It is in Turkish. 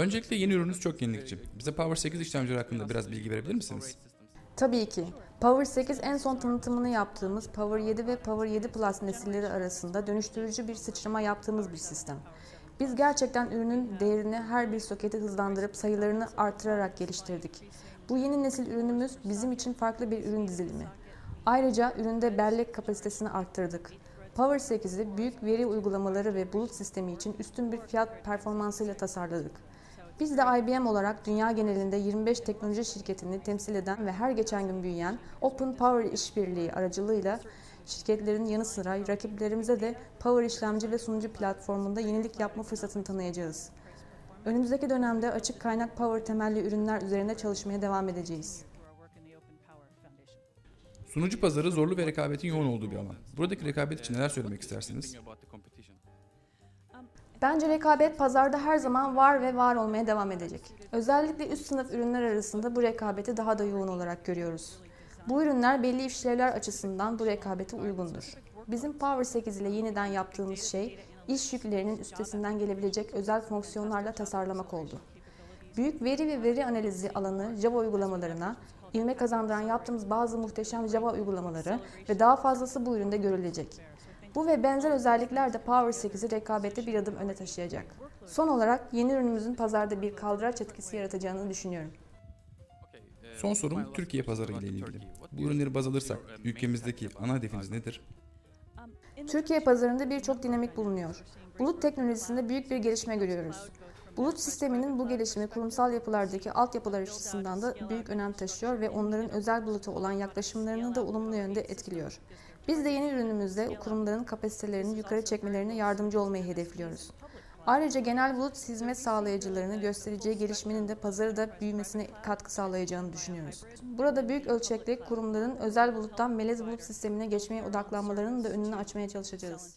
Öncelikle yeni ürününüz çok yenilikçi. Bize Power 8 işlemcileri hakkında biraz bilgi verebilir misiniz? Tabii ki. Power 8 en son tanıtımını yaptığımız Power 7 ve Power 7 Plus nesilleri arasında dönüştürücü bir sıçrama yaptığımız bir sistem. Biz gerçekten ürünün değerini her bir soketi hızlandırıp sayılarını artırarak geliştirdik. Bu yeni nesil ürünümüz bizim için farklı bir ürün dizilimi. Ayrıca üründe bellek kapasitesini arttırdık. Power 8'i büyük veri uygulamaları ve bulut sistemi için üstün bir fiyat performansıyla tasarladık. Biz de IBM olarak dünya genelinde 25 teknoloji şirketini temsil eden ve her geçen gün büyüyen Open Power işbirliği aracılığıyla şirketlerin yanı sıra rakiplerimize de Power işlemci ve sunucu platformunda yenilik yapma fırsatını tanıyacağız. Önümüzdeki dönemde açık kaynak Power temelli ürünler üzerinde çalışmaya devam edeceğiz. Sunucu pazarı zorlu ve rekabetin yoğun olduğu bir alan. Buradaki rekabet için neler söylemek istersiniz? Bence rekabet pazarda her zaman var ve var olmaya devam edecek. Özellikle üst sınıf ürünler arasında bu rekabeti daha da yoğun olarak görüyoruz. Bu ürünler belli işlevler açısından bu rekabete uygundur. Bizim Power 8 ile yeniden yaptığımız şey, iş yüklerinin üstesinden gelebilecek özel fonksiyonlarla tasarlamak oldu. Büyük veri ve veri analizi alanı Java uygulamalarına, ilme kazandıran yaptığımız bazı muhteşem Java uygulamaları ve daha fazlası bu üründe görülecek. Bu ve benzer özellikler de Power 8'i rekabette bir adım öne taşıyacak. Son olarak yeni ürünümüzün pazarda bir kaldıraç etkisi yaratacağını düşünüyorum. Son sorum Türkiye pazarı ile ilgili. Bu ürünleri baz alırsak ülkemizdeki ana hedefiniz nedir? Türkiye pazarında birçok dinamik bulunuyor. Bulut teknolojisinde büyük bir gelişme görüyoruz. Bulut sisteminin bu gelişimi kurumsal yapılardaki altyapılar açısından da büyük önem taşıyor ve onların özel buluta olan yaklaşımlarını da olumlu yönde etkiliyor. Biz de yeni ürünümüzde kurumların kapasitelerini yukarı çekmelerine yardımcı olmayı hedefliyoruz. Ayrıca genel bulut hizmet sağlayıcılarını göstereceği gelişmenin de pazarı da büyümesine katkı sağlayacağını düşünüyoruz. Burada büyük ölçekli kurumların özel buluttan melez bulut sistemine geçmeye odaklanmalarının da önünü açmaya çalışacağız.